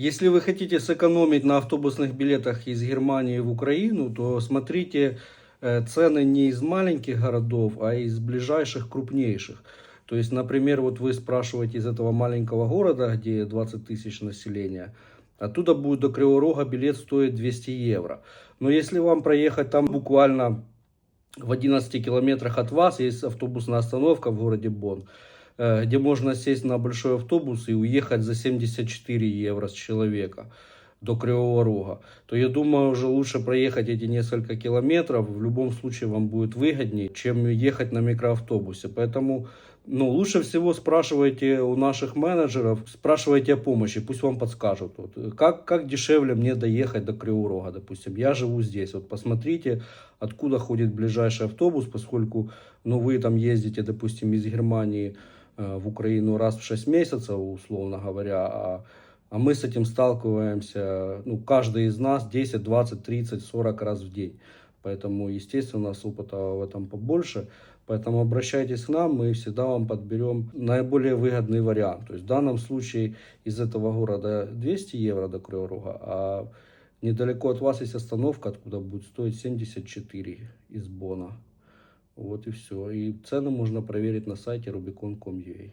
Если вы хотите сэкономить на автобусных билетах из Германии в Украину, то смотрите э, цены не из маленьких городов, а из ближайших крупнейших. То есть, например, вот вы спрашиваете из этого маленького города, где 20 тысяч населения, оттуда будет до Кривого Рога билет стоить 200 евро. Но если вам проехать там буквально в 11 километрах от вас, есть автобусная остановка в городе Бонн, где можно сесть на большой автобус и уехать за 74 евро с человека до Кривого Рога, то я думаю, уже лучше проехать эти несколько километров. В любом случае вам будет выгоднее, чем ехать на микроавтобусе. Поэтому ну, лучше всего спрашивайте у наших менеджеров, спрашивайте о помощи, пусть вам подскажут. Вот, как, как дешевле мне доехать до Кривого Рога, допустим. Я живу здесь. Вот посмотрите, откуда ходит ближайший автобус, поскольку ну, вы там ездите, допустим, из Германии э, в Украину раз в 6 месяцев, условно говоря, а, а мы с этим сталкиваемся, ну, каждый из нас 10, 20, 30, 40 раз в день. Поэтому, естественно, у нас опыта в этом побольше. Поэтому обращайтесь к нам, мы всегда вам подберем наиболее выгодный вариант. То есть в данном случае из этого города 200 евро до Кривого Рога, а недалеко от вас есть остановка, откуда будет стоить 74 из Бона. Вот и все. И цены можно проверить на сайте rubicon.com.ua.